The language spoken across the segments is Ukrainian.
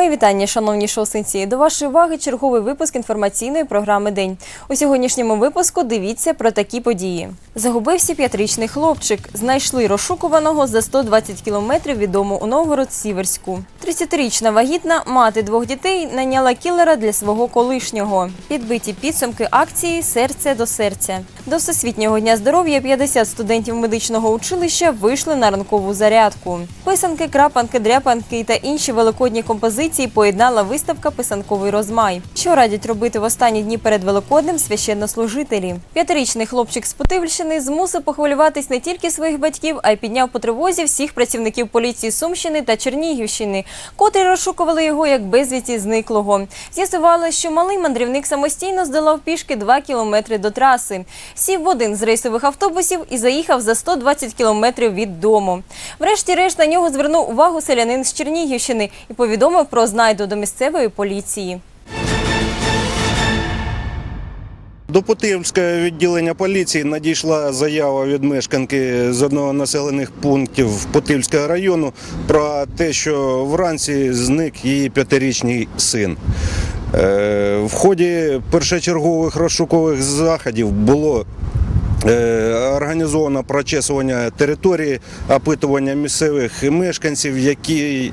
Мої вітання, шановні шосинці. До вашої уваги черговий випуск інформаційної програми День. У сьогоднішньому випуску дивіться про такі події. Загубився п'ятирічний хлопчик. Знайшли розшукуваного за 120 кілометрів від дому у Новгород-Сіверську. 30-річна вагітна мати двох дітей наняла кілера для свого колишнього. Підбиті підсумки акції Серце до серця. До Всесвітнього дня здоров'я 50 студентів медичного училища вийшли на ранкову зарядку. Писанки, крапанки, дряпанки та інші великодні композиції поєднала виставка Писанковий розмай. Що радять робити в останні дні перед Великоднем священнослужителі? П'ятирічний хлопчик з Путивльщини змусив похвилюватись не тільки своїх батьків, а й підняв по тривозі всіх працівників поліції Сумщини та Чернігівщини, котрі розшукували його як безвісті зниклого. З'ясувалося, що малий мандрівник самостійно здолав пішки 2 кілометри до траси, сів в один з рейсових автобусів і заїхав за 120 кілометрів від дому. Врешті-решт на нього звернув увагу селянин з Чернігівщини і повідомив про знайду до місцевої поліції. До Путивського відділення поліції надійшла заява від мешканки з одного населених пунктів Путивського району про те, що вранці зник її п'ятирічний син. Е, В ході першочергових розшукових заходів було е, організовано прочесування території, опитування місцевих мешканців, які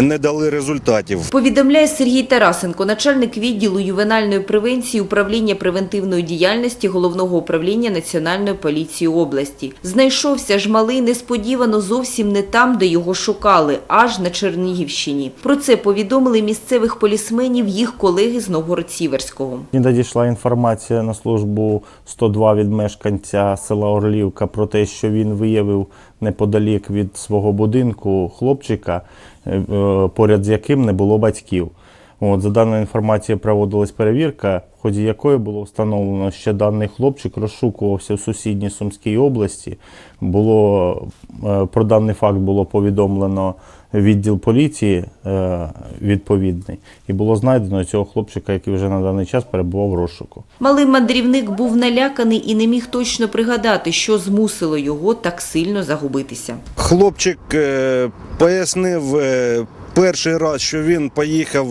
не дали результатів. Повідомляє Сергій Тарасенко, начальник відділу ювенальної превенції управління превентивної діяльності головного управління Національної поліції області. Знайшовся ж малий несподівано зовсім не там, де його шукали, аж на Чернігівщині. Про це повідомили місцевих полісменів їх колеги з Новгород-Сіверського. Надійшла інформація на службу 102 від мешканця села Орлівка про те, що він виявив неподалік від свого будинку хлопчика, поряд з яким не було батьків. От, за даною інформацією проводилась перевірка, в ході якої було встановлено, що даний хлопчик розшукувався в сусідній Сумській області. Було, е, про даний факт було повідомлено відділ поліції е, відповідний, і було знайдено цього хлопчика, який вже на даний час перебував в розшуку. Малий мандрівник був наляканий і не міг точно пригадати, що змусило його так сильно загубитися. Хлопчик е, пояснив е, перший раз, що він поїхав,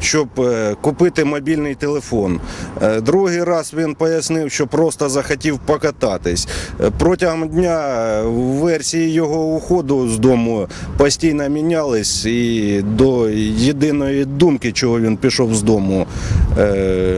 щоб е, купити мобільний телефон. Е, Другий раз він пояснив, що просто захотів покататись. Е, Протягом дня версії його уходу з дому постійно мінялись, і до єдиної думки, чого він пішов з дому,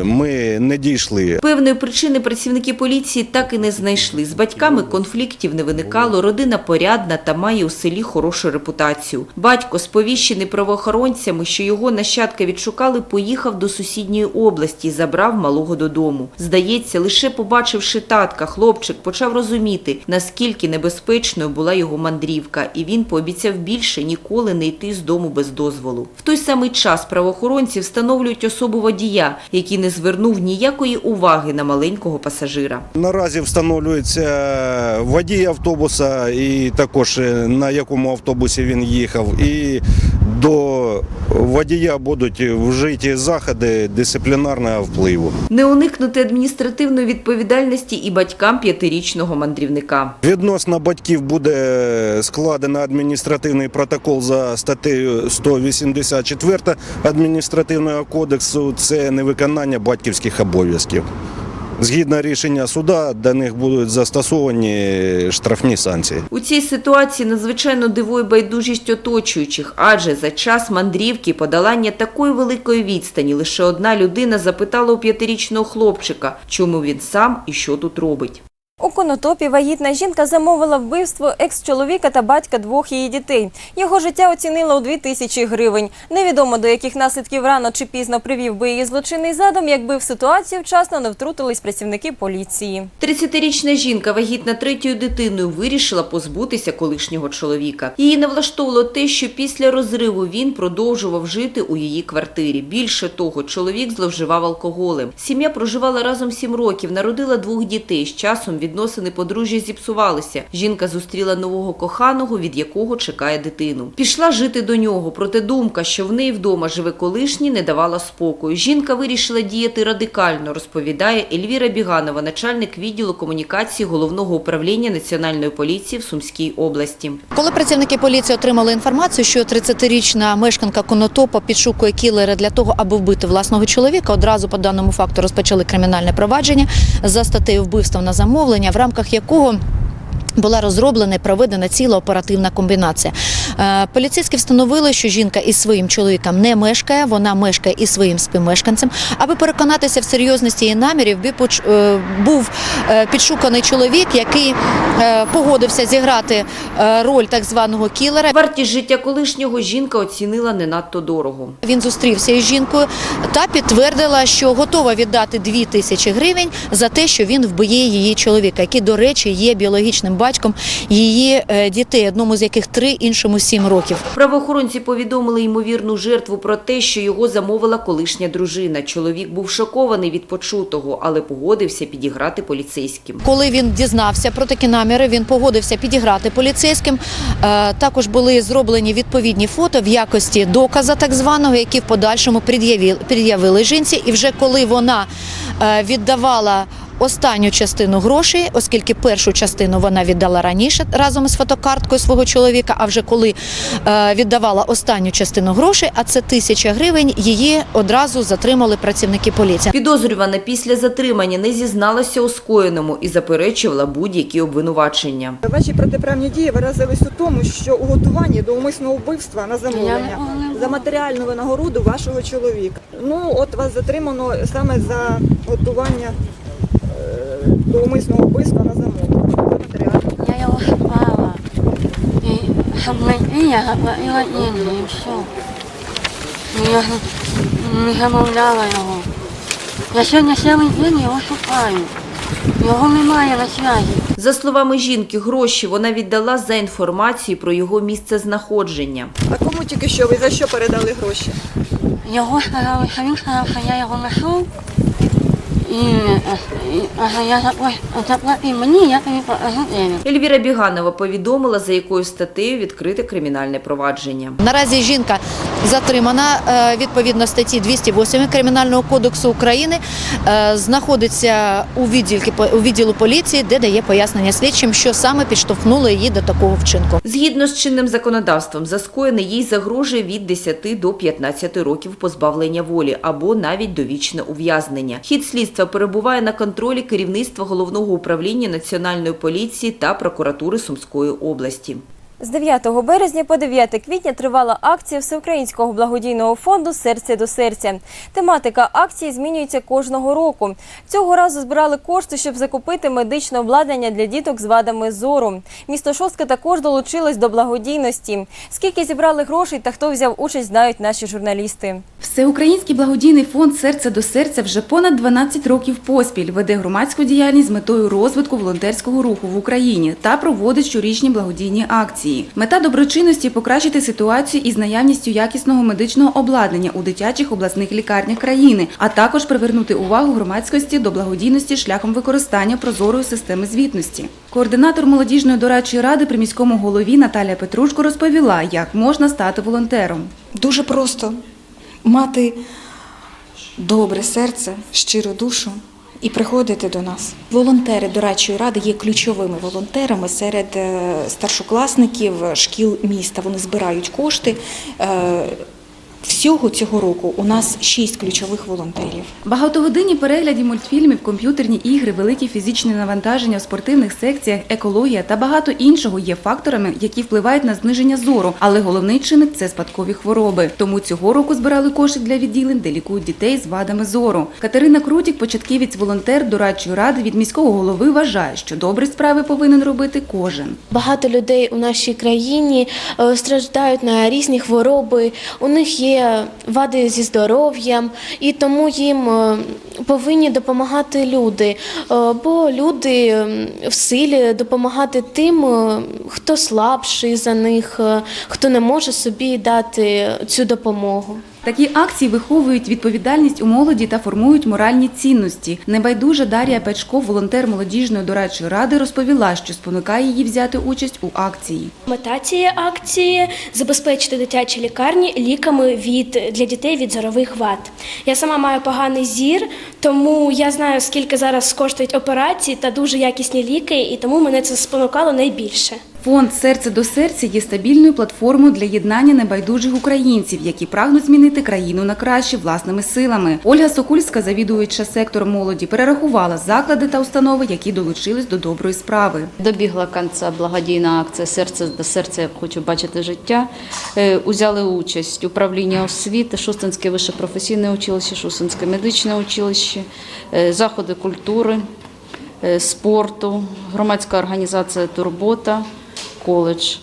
ми не дійшли. Певної причини працівники поліції так і не знайшли. З батьками конфліктів не виникало, родина порядна та має у селі хорошу репутацію. Батько, сповіщений правоохоронцями, що його нащадка відшукали, поїхав до сусідньої області і забрав малого додому. Здається, лише побачивши татка, хлопчик почав розуміти, наскільки небезпечною була його мандрівка, і він пообіцяв більше ніколи не йти з дому без дозволу. В той самий час правоохоронці встановлюють особу водія, який не звернув ніякої уваги на маленького пасажира. Наразі встановлюється водій автобуса і також е, на якому автобусі він їхав. І до водія будуть вжиті заходи дисциплінарного впливу. Не уникнути адміністративної відповідальності і батькам п'ятирічного мандрівника. Відносно батьків буде складено адміністративний протокол за статтею 184 адміністративного кодексу. Це невиконання батьківських обов'язків. Згідно рішення суда, до них будуть застосовані штрафні санкції. У цій ситуації надзвичайно дивує байдужість оточуючих, адже за час мандрівки подолання такої великої відстані лише одна людина запитала у п'ятирічного хлопчика, чому він сам і що тут робить. У Конотопі вагітна жінка замовила вбивство екс-чоловіка та батька двох її дітей. Його життя оцінила у 2 тисячі гривень. Невідомо до яких наслідків рано чи пізно привів би її злочинний задум, якби в ситуацію вчасно не втрутились працівники поліції. 30-річна жінка, вагітна третьою дитиною, вирішила позбутися колишнього чоловіка. Її не влаштовувало те, що після розриву він продовжував жити у її квартирі. Більше того, чоловік зловживав алкоголем. Сім'я проживала разом сім років, народила двох дітей. З часом відносини відносини подружжя зіпсувалися. Жінка зустріла нового коханого, від якого чекає дитину. Пішла жити до нього, проте думка, що в неї вдома живе колишній, не давала спокою. Жінка вирішила діяти радикально, розповідає Ельвіра Біганова, начальник відділу комунікації головного управління національної поліції в Сумській області. Коли працівники поліції отримали інформацію, що 30-річна мешканка Конотопа підшукує кілера для того, аби вбити власного чоловіка, одразу по даному факту розпочали кримінальне провадження за статтею вбивства на замовлення, в рамках якого була розроблена і проведена ціла оперативна комбінація. Е, Поліцейські встановили, що жінка із своїм чоловіком не мешкає, вона мешкає із своїм співмешканцем. Аби переконатися в серйозності її намірів, е, був е, підшуканий чоловік, який погодився зіграти роль так званого кілера. Вартість життя колишнього жінка оцінила не надто дорого. Він зустрівся із жінкою та підтвердила, що готова віддати 2 тисячі гривень за те, що він вбиє її чоловіка, який, до речі, є біологічним батьком її дітей, одному з яких три, іншому сім років. Правоохоронці повідомили ймовірну жертву про те, що його замовила колишня дружина. Чоловік був шокований від почутого, але погодився підіграти поліцейським. Коли він дізнався про такі наміри, він погодився підіграти поліцейським. Е, Також були зроблені відповідні фото в якості доказа, так званого, які в подальшому пред'явили жінці. І вже коли вона е, віддавала. Останню частину грошей, оскільки першу частину вона віддала раніше разом із фотокарткою свого чоловіка. А вже коли е, віддавала останню частину грошей, а це тисяча гривень, її одразу затримали працівники поліції. Підозрювана після затримання не зізналася у скоєному і заперечувала будь-які обвинувачення. Ваші протиправні дії виразились у тому, що у готуванні до умисного вбивства на замовлення за матеріальну винагороду вашого чоловіка. Ну, от вас затримано саме за готування до умисного вбивства на замовлення. Я його шукала. І знайти, я заплатила деньги і все. Я не замовляла його. Я сьогодні цілий день його шукаю. Його немає на зв'язі. За словами жінки, гроші вона віддала за інформацію про його місце знаходження. А кому тільки що ви за що передали гроші? Його сказали, що він сказав, що я його знайшов. Ельвіра Біганова повідомила, за якою статтею відкрите кримінальне провадження. Наразі жінка затримана е, відповідно статті 208 Кримінального кодексу України, е, знаходиться у відділки у відділу поліції, де дає пояснення слідчим, що саме підштовхнуло її до такого вчинку. Згідно з чинним законодавством, за скоєне їй загрожує від 10 до 15 років позбавлення волі або навіть довічне ув'язнення. Хід слідства перебуває на контролі керівництва головного управління національної поліції та прокуратури Сумської області. З 9 березня по 9 квітня тривала акція Всеукраїнського благодійного фонду Серце до серця. Тематика акції змінюється кожного року. Цього разу збирали кошти, щоб закупити медичне обладнання для діток з вадами зору. Місто Шостка також долучилось до благодійності. Скільки зібрали грошей та хто взяв участь, знають наші журналісти. Всеукраїнський благодійний фонд Серце до серця вже понад 12 років поспіль веде громадську діяльність з метою розвитку волонтерського руху в Україні та проводить щорічні благодійні акції. Мета доброчинності покращити ситуацію із наявністю якісного медичного обладнання у дитячих обласних лікарнях країни, а також привернути увагу громадськості до благодійності шляхом використання прозорої системи звітності. Координатор молодіжної дорадчої ради при міському голові Наталія Петрушко розповіла, як можна стати волонтером. Дуже просто мати добре серце, щиру душу і приходити до нас. Волонтери дорадчої ради є ключовими волонтерами серед е, старшокласників шкіл міста. Вони збирають кошти. Всього цього року у нас шість ключових волонтерів. Багатогодинні перегляді мультфільмів, комп'ютерні ігри, великі фізичні навантаження в спортивних секціях, екологія та багато іншого є факторами, які впливають на зниження зору. Але головний чинник це спадкові хвороби. Тому цього року збирали кошик для відділень, де лікують дітей з вадами зору. Катерина Крутік, початківець волонтер дорадчої ради від міського голови, вважає, що добрі справи повинен робити кожен. Багато людей у нашій країні е, страждають на різні хвороби, у них є вади зі здоров'ям, і тому їм е, повинні допомагати люди. Е, Бо люди в силі допомагати тим, е, хто слабший за них, хто не може собі дати цю допомогу. Такі акції виховують відповідальність у молоді та формують моральні цінності. Небайдужа Дар'я Печко, волонтер молодіжної дорадчої ради, розповіла, що спонукає її взяти участь у акції. Мета цієї акції забезпечити дитячі лікарні ліками від для дітей від зорових вад. Я сама маю поганий зір, тому я знаю, скільки зараз коштують операції та дуже якісні ліки, і тому мене це спонукало найбільше. Фонд Серце до серця є стабільною платформою для єднання небайдужих українців, які прагнуть змінити країну на краще власними силами. Ольга Сокульська, завідуюча сектором молоді, перерахувала заклади та установи, які долучились до доброї справи. Добігла кінця благодійна акція Серце до серця я хочу бачити життя. Е, Узяли участь управління освіти, Шустинське вище професійне училище, Шустинське медичне училище, е, заходи культури, е, спорту, громадська організація Турбота, коледж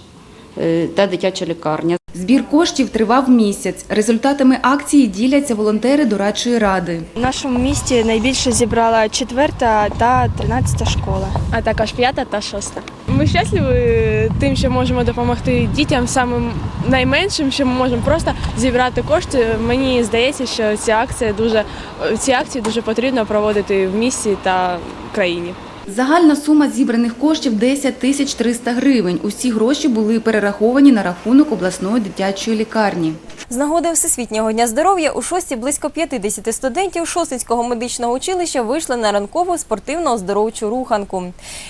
е, та дитяча лікарня. Збір коштів тривав місяць. Результатами акції діляться волонтери дорадчої ради. В нашому місті найбільше зібрала четверта та тринадцята школа. А також п'ята та шоста. Ми щасливі тим, що можемо допомогти дітям самим найменшим, що ми можемо просто зібрати кошти. Мені здається, що ця акція дуже ці акції дуже потрібно проводити в місті та країні. Загальна сума зібраних коштів 10 тисяч 300 гривень. Усі гроші були перераховані на рахунок обласної дитячої лікарні. З нагоди Всесвітнього дня здоров'я у шості близько 50 студентів Шосинського медичного училища вийшли на ранкову спортивно-оздоровчу руханку.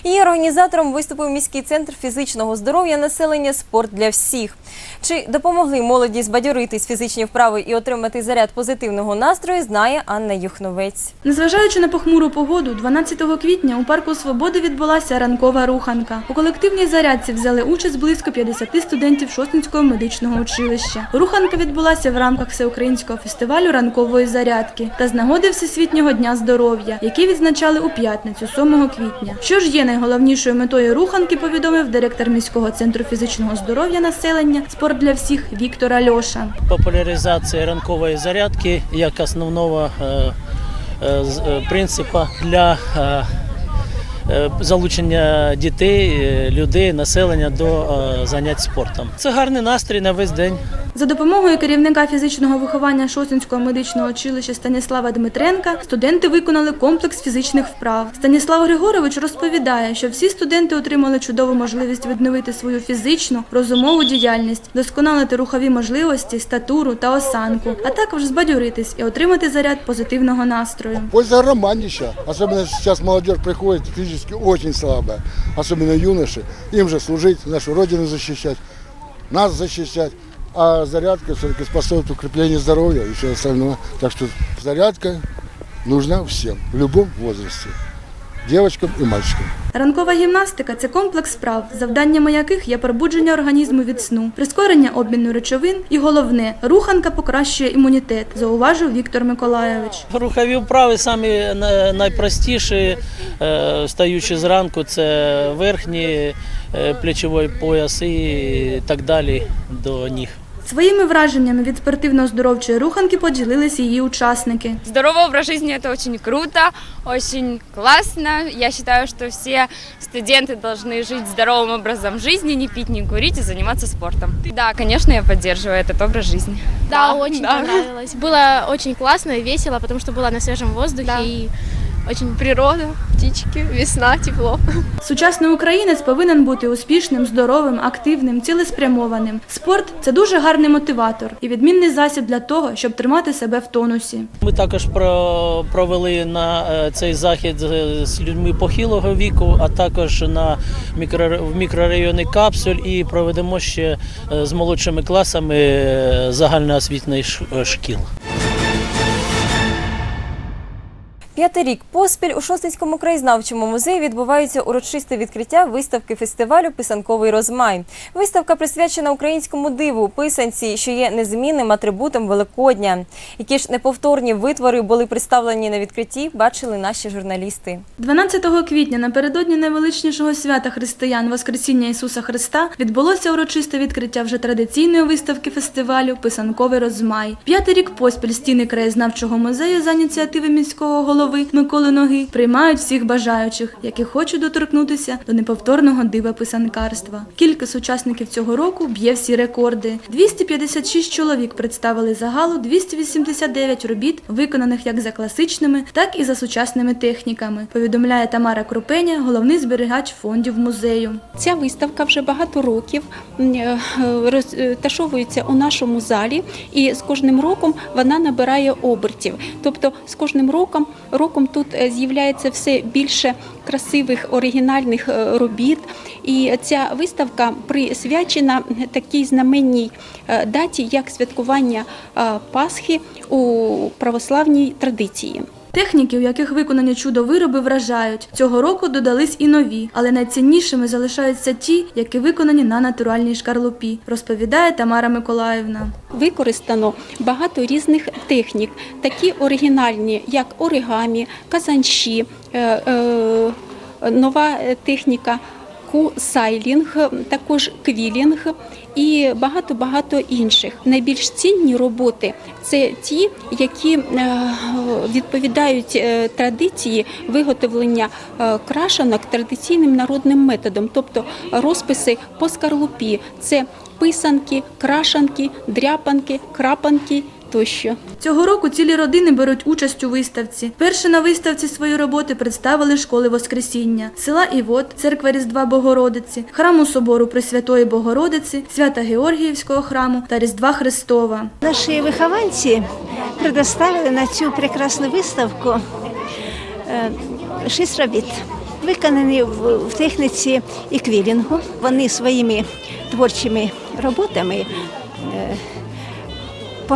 Її організатором виступив міський центр фізичного здоров'я населення Спорт для всіх. Чи допомогли молоді збадьоритись фізичні вправи і отримати заряд позитивного настрою, знає Анна Юхновець. Незважаючи на похмуру погоду, 12 квітня у парку Свободи відбулася ранкова руханка. У колективній зарядці взяли участь близько 50 студентів Шостинського медичного училища. Руханка відбулася в рамках всеукраїнського фестивалю ранкової зарядки та з нагоди Всесвітнього дня здоров'я, який відзначали у п'ятницю, 7 квітня. Що ж є найголовнішою метою руханки, повідомив директор міського центру фізичного здоров'я населення спорт для всіх Віктора Льоша. популяризація ранкової зарядки як основного е, е, е, для е, е, залучення дітей, е, людей, населення до е, занять спортом. Це гарний настрій на весь день. За допомогою керівника фізичного виховання Шосинського медичного училища Станіслава Дмитренка студенти виконали комплекс фізичних вправ. Станіслав Григорович розповідає, що всі студенти отримали чудову можливість відновити свою фізичну, розумову діяльність, досконалити рухові можливості, статуру та осанку, а також збадьоритись і отримати заряд позитивного настрою. Польза огромнейшая. Особенно сейчас молодежь приходит физически очень слабая. Особенно юноши. Им же служить, нашу родину защищать, нас защищать. А зарядка все-таки способствует укреплению здоровья и всего остального. Так что зарядка нужна всем, в любом возрасте. Девочкам и мальчикам. Ранкова гімнастика це комплекс вправ, завданнями яких є пробудження організму від сну, прискорення обміну речовин і головне руханка покращує імунітет, зауважив Віктор Миколайович. Рухові вправи самі найпростіші, е, встаючи зранку, це верхній е, плечовий пояс і так далі до ніг. Своїми враженнями від спортивно-оздоровчої руханки поділилися її учасники. Здоровый образ жизни это очень круто, очень классно. Я считаю, что все студенты должны жить здоровым образом жизни, не пить, не курить и заниматься спортом. Да, конечно, я поддерживаю этот образ жизни. Да, очень понравилось. Было очень классно и весело, потому что была на свежем воздухе и очень природа, птички, весна, тепло. Сучасний українець повинен бути успішним, здоровим, активним, цілеспрямованим. Спорт це дуже гарний мотиватор і відмінний засіб для того, щоб тримати себе в тонусі. Ми також про- провели на е, цей захід з- людьми похилого віку, а також на мікро, в мікрорайоні Капсуль і проведемо ще е, з молодшими класами е, загальноосвітніх е, шкіл. П'ятий рік поспіль у Шостинському краєзнавчому музеї відбувається урочисте відкриття виставки фестивалю Писанковий розмай. Виставка присвячена українському диву, писанці, що є незмінним атрибутом Великодня. Які ж неповторні витвори були представлені на відкритті, бачили наші журналісти. 12 квітня напередодні найвеличнішого свята християн Воскресіння Ісуса Христа відбулося урочисте відкриття вже традиційної виставки фестивалю Писанковий розмай. П'ятий рік поспіль стіни краєзнавчого музею за ініціативи міського голови голови Миколи Ноги приймають всіх бажаючих, які хочуть доторкнутися до неповторного дива писанкарства. Кількість учасників цього року б'є всі рекорди. 256 чоловік представили загалу 289 робіт, виконаних як за класичними, так і за сучасними техніками. Повідомляє Тамара Крупеня, головний зберігач фондів музею. Ця виставка вже багато років е, розташовується у нашому залі, і з кожним роком вона набирає обертів. Тобто з кожним роком роком тут е, з'являється все більше красивих оригінальних е, робіт. І ця виставка присвячена такій знаменній е, даті, як святкування Пасхи у православній традиції. Техніки, у яких виконані чудо-вироби, вражають. Цього року додались і нові, але найціннішими залишаються ті, які виконані на натуральній шкарлупі, розповідає Тамара Миколаївна. Використано багато різних технік, такі оригінальні, як оригамі, казанші, е, е, нова техніка. Ку-сайлінг, також квілінг і багато-багато інших. Найбільш цінні роботи це ті, які е, відповідають е, традиції виготовлення е, крашанок традиційним народним методом, тобто розписи по скарлупі. Це писанки, крашанки, дряпанки, крапанки тощо. Цього року цілі родини беруть участь у виставці. Перше на виставці свої роботи представили школи Воскресіння, села Івот, церква Різдва Богородиці, храму собору Пресвятої Богородиці, свята Георгіївського храму та Різдва Христова. Наші вихованці предоставили на цю прекрасну виставку е, шість робіт, виконані в, техніці іквілінгу. Вони своїми творчими роботами е,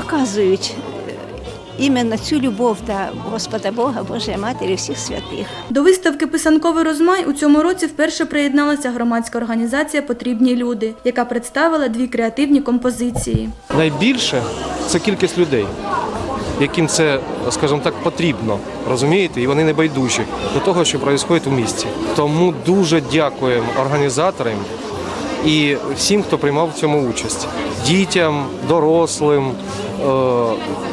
показують е, іменно цю любов до Господа Бога, Божої Матері, всіх святих. До виставки Писанковий розмай у цьому році вперше приєдналася громадська організація Потрібні люди, яка представила дві креативні композиції. Найбільше це кількість людей, яким це, скажімо так, потрібно, розумієте, і вони не байдужі до того, що відбувається у місті. Тому дуже дякуємо організаторам і всім, хто приймав в цьому участь, дітям, дорослим, е,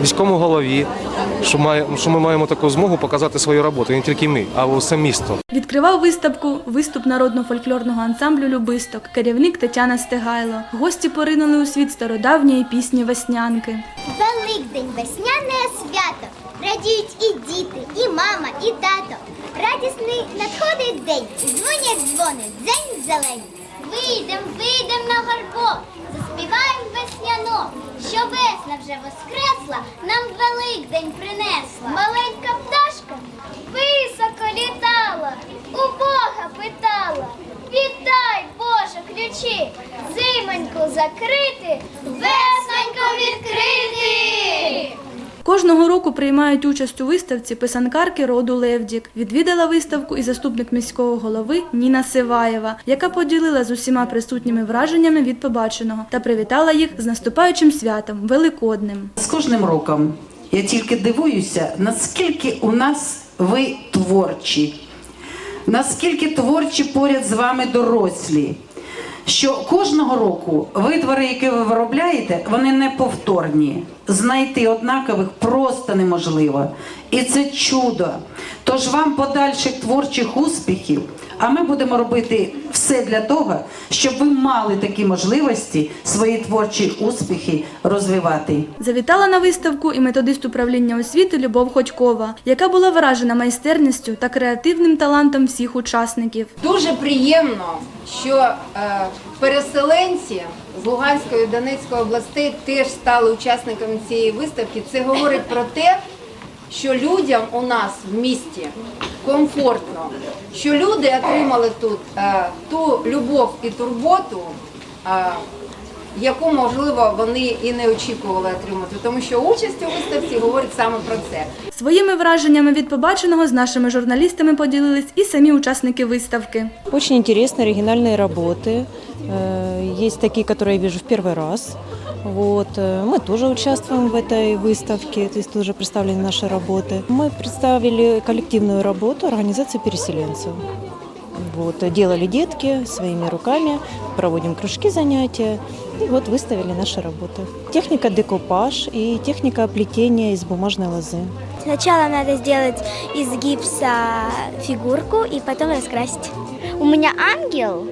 міському голові, що ми маємо таку змогу показати свою роботу, не тільки ми, а усе місто. Відкривав виставку виступ народно-фольклорного ансамблю Любисток, керівник Тетяна Стегайло. Гості поринули у світ стародавньої пісні Веснянки. Великдень весняне свято. Радіють і діти, і мама, і тато. Радісний надходить день, дзвонять дзвони, дзень зелень. Вийдем, вийдем на горбок, заспіваєм весняно, що весна вже воскресла, нам Великдень принесла. Маленька пташка високо літала, у Бога питала. Віддай, Боже, ключі, зимоньку закрити, весненько відкрити. Кожного року приймають участь у виставці писанкарки роду Левдік. Відвідала виставку і заступник міського голови Ніна Сиваєва, яка поділила з усіма присутніми враженнями від побаченого та привітала їх з наступаючим святом Великодним. З кожним роком я тільки дивуюся, наскільки у нас ви творчі, наскільки творчі поряд з вами дорослі. Що кожного року витвори, які ви виробляєте, вони неповторні. Знайти однакових просто неможливо. І це чудо. Тож вам подальших творчих успіхів, а ми будемо робити все для того, щоб ви мали такі можливості свої творчі успіхи розвивати. Завітала на виставку і методист управління освіти Любов Ходькова, яка була вражена майстерністю та креативним талантом всіх учасників. Дуже приємно, що е, переселенці з Луганської і Донецької областей теж стали учасниками цієї виставки. Це говорить про те, що людям у нас в місті комфортно, що люди отримали тут е, ту любов і турботу. е, Яку можливо вони і не очікували отримати, тому що участь у виставці говорить саме про це. Своїми враженнями від побаченого з нашими журналістами поділились і самі учасники виставки. Очень интересные оригинальные работы. Э, Есть такие, которые я вижу в первый раз. Вот. э, Мы тоже участвуем в этой выставке, то есть тоже представлены наши работы. Мы представили коллективную работу организации переселенцев. Вот, э, делали детки своими руками, проводим кружки занятия. И вот выставили наши работы. Техника декупаж и техника плетения из бумажной лозы. Сначала надо сделать из гипса фигурку и потом раскрасить. У меня ангел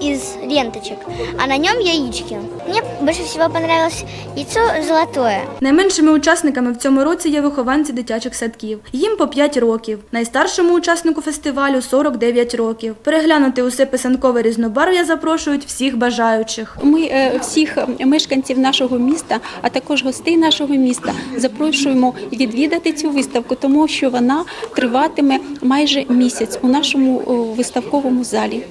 из ленточек, а на нем яички. Мне больше всего понравилось яйцо золотое. Найменшими учасниками в цьому році є вихованці дитячих садків. Їм по 5 років. Найстаршому учаснику фестивалю 49 років. Переглянути усе писанкове різнобарв'я запрошують всіх бажаючих. Ми е, всіх мешканців нашого міста, а також гостей нашого міста запрошуємо відвідати цю виставку, тому що вона триватиме майже місяць у нашому виставковому залі.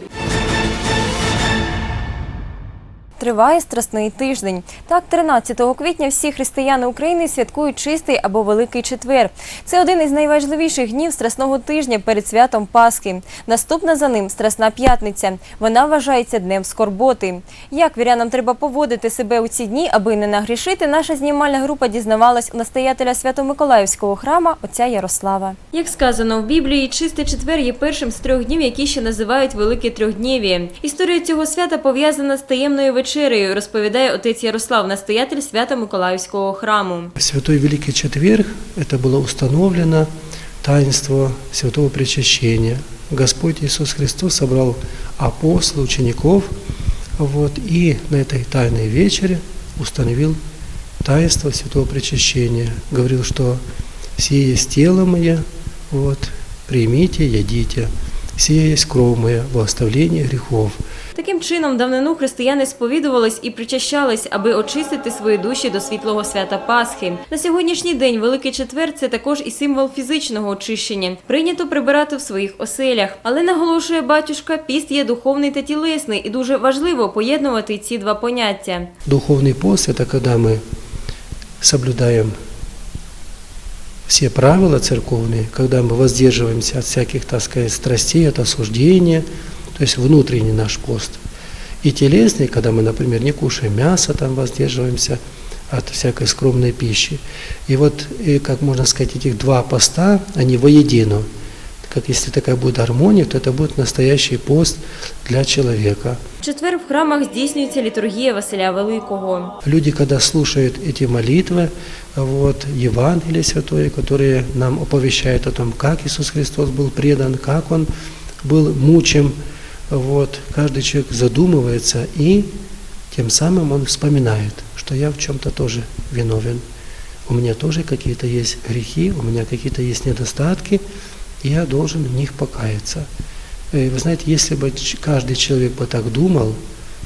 Триває страсний тиждень. Так, 13 квітня всі християни України святкують чистий або Великий Четвер. Це один із найважливіших днів страсного тижня перед святом Пасхи. Наступна за ним Страсна п'ятниця. Вона вважається днем скорботи. Як вірянам треба поводити себе у ці дні, аби не нагрішити, наша знімальна група дізнавалась у настоятеля Свято-Миколаївського храма отця Ярослава. Як сказано в Біблії, чистий четвер є першим з трьох днів, які ще називають Велике Трьохднів'я. Історія цього свята пов'язана з таємною вечерею, розповідає отець Ярослав, настоятель Свято-Миколаївського храму. Святой Великий Четверг – это было установлено таинство Святого Причащения. Господь Иисус Христос собрал апостолов, учеников, вот, и на этой тайной вечере установил таинство Святого Причащения. Говорил, что «Сие есть тело мое, вот, примите, едите, сие есть кровь моя во оставление грехов». Таким чином, в давнину християни сповідувались і причащались, аби очистити свої душі до світлого свята Пасхи. На сьогоднішній день Великий Четвер це також і символ фізичного очищення. Прийнято прибирати в своїх оселях. Але наголошує батюшка, піст є духовний та тілесний, і дуже важливо поєднувати ці два поняття. Духовный пост – это когда мы соблюдаем все правила церковные, когда мы воздерживаемся от всяких, так сказать, страстей, от осуждения, то есть внутренний наш пост. И телесный, когда мы, например, не кушаем мясо, там воздерживаемся от всякой скромной пищи. И вот, и, как можно сказать, этих два поста, они воедино. Как если такая будет гармония, то это будет настоящий пост для человека. В четвер в храмах здійснюється літургія Василя Великого. Люди, когда слушают эти молитвы, вот, Евангелие Святое, которые нам оповещают о том, как Иисус Христос был предан, как Он был мучим, вот, каждый человек задумывается и тем самым он вспоминает, что я в чем-то тоже виновен. У меня тоже какие-то есть грехи, у меня какие-то есть недостатки, и я должен в них покаяться. И вы знаете, если бы ч- каждый человек бы так думал,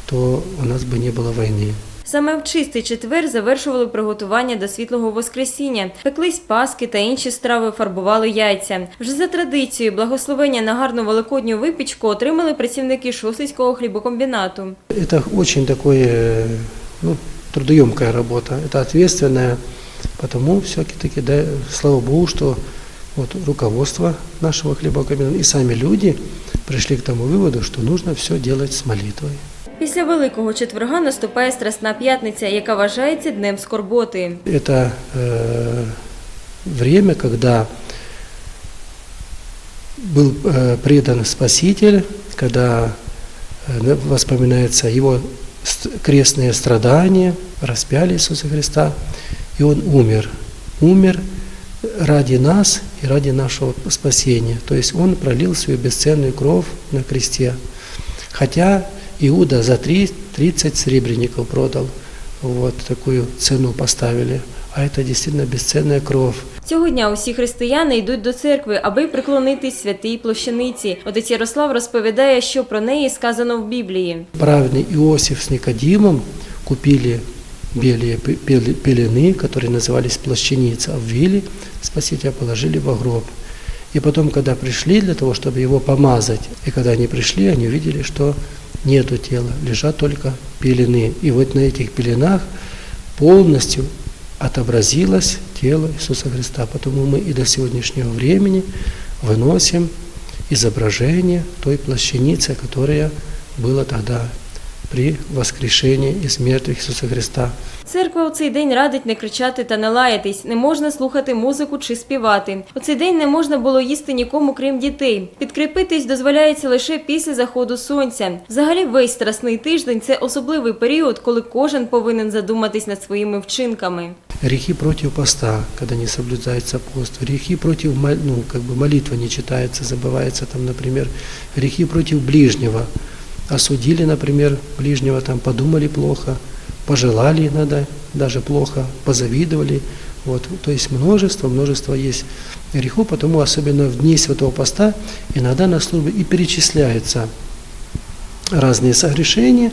то у нас бы не было войны. Саме в чистий четвер завершували приготування до світлого Воскресіння. Пеклись паски та інші страви фарбували яйця. Вже за традицією благословення на гарну великодню випічку отримали працівники Шосицького хлібокомбінату. Это очень такое, э, ну, трудоемкая работа, это ответственная, потому все-таки, да, слава Богу, что вот руководство нашего хлебокомбината и сами люди пришли к тому выводу, что нужно все делать с молитвой. Після Великого четверга наступає Страсна п'ятниця, яка вважається днем скорботи. Это э, время, когда был э, предан Спаситель, когда э, воспоминается его ст- крестные страдания, распяли Иисуса Христа, и Он умер. Умер ради нас и ради нашего спасения. То есть Он пролил свою бесценную кровь на кресте. Хотя Иуда за три- 30 серебряников продал, вот такую цену поставили. А это действительно бесценная кровь. Цього дня усі християни йдуть до церкви, аби приклонитись святій площаниці. Отець Ярослав розповідає, що про неї сказано в Біблії. Праведный Иосиф с Никодимом купили белые пе- пел- пелены, которые назывались плащаница, обвили Спасителя, положили во гроб. И потом, когда пришли для того, чтобы его помазать, и когда они пришли, они увидели, что нету тела, лежат только пелены. И вот на этих пеленах полностью отобразилось тело Иисуса Христа. Потому мы и до сегодняшнего времени выносим изображение той плащаницы, которая была тогда при воскрешении из мертвых Иисуса Христа. Церква у цей день радить не кричати та не лаятись, не можна слухати музику чи співати. У цей день не можна було їсти нікому, крім дітей. Підкріпитись дозволяється лише після заходу сонця. Взагалі, весь страсний тиждень це особливий період, коли кожен повинен задуматись над своїми вчинками. грехи против поста, когда не соблюдается пост, грехи против, мо- ну, как бы молитва не читается, забывается там, например, грехи против ближнего. Осудили, например, ближнего, там подумали плохо, пожелали иногда даже плохо, позавидовали. Вот, то есть множество, множество есть грехов, потому особенно в дни Святого Поста иногда на службе и перечисляются разные согрешения,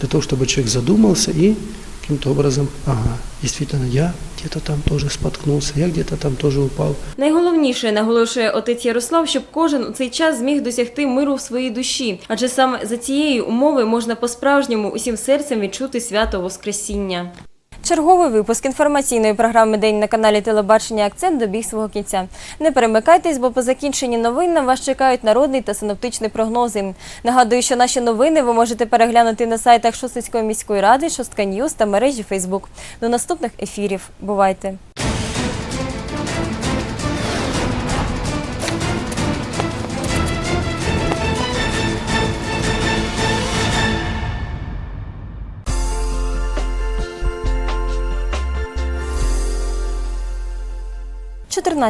для того, чтобы человек задумался и каким-то образом, ага, действительно, я где-то там тоже споткнулся, я где-то там тоже упал. Найголовніше наголошує отець Ярослав, щоб кожен у цей час зміг досягти миру в своїй душі, адже саме за цієї умови можна по-справжньому усім серцем відчути свято Воскресіння. Черговий випуск інформаційної програми День на каналі Телебачення Акцент добіг свого кінця. Не перемикайтесь, бо по закінченні новин на вас чекають народний та синоптичний прогнози. Нагадую, що наші новини ви можете переглянути на сайтах Шостицької міської ради, Шостка Ньюз та мережі Фейсбук. До наступних ефірів. Бувайте! –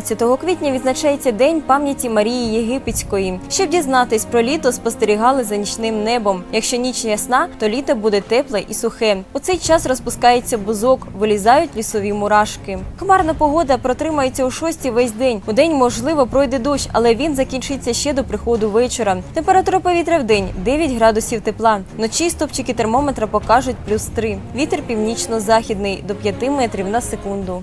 14 квітня відзначається День пам'яті Марії Єгипетської. Щоб дізнатись про літо, спостерігали за нічним небом. Якщо ніч ясна, то літо буде тепле і сухе. У цей час розпускається бузок, вилізають лісові мурашки. Хмарна погода протримається у шості весь день. У день, можливо, пройде дощ, але він закінчиться ще до приходу вечора. Температура повітря в день 9 градусів тепла. Вночі стопчики термометра покажуть плюс 3. Вітер північно-західний до 5 метрів на секунду.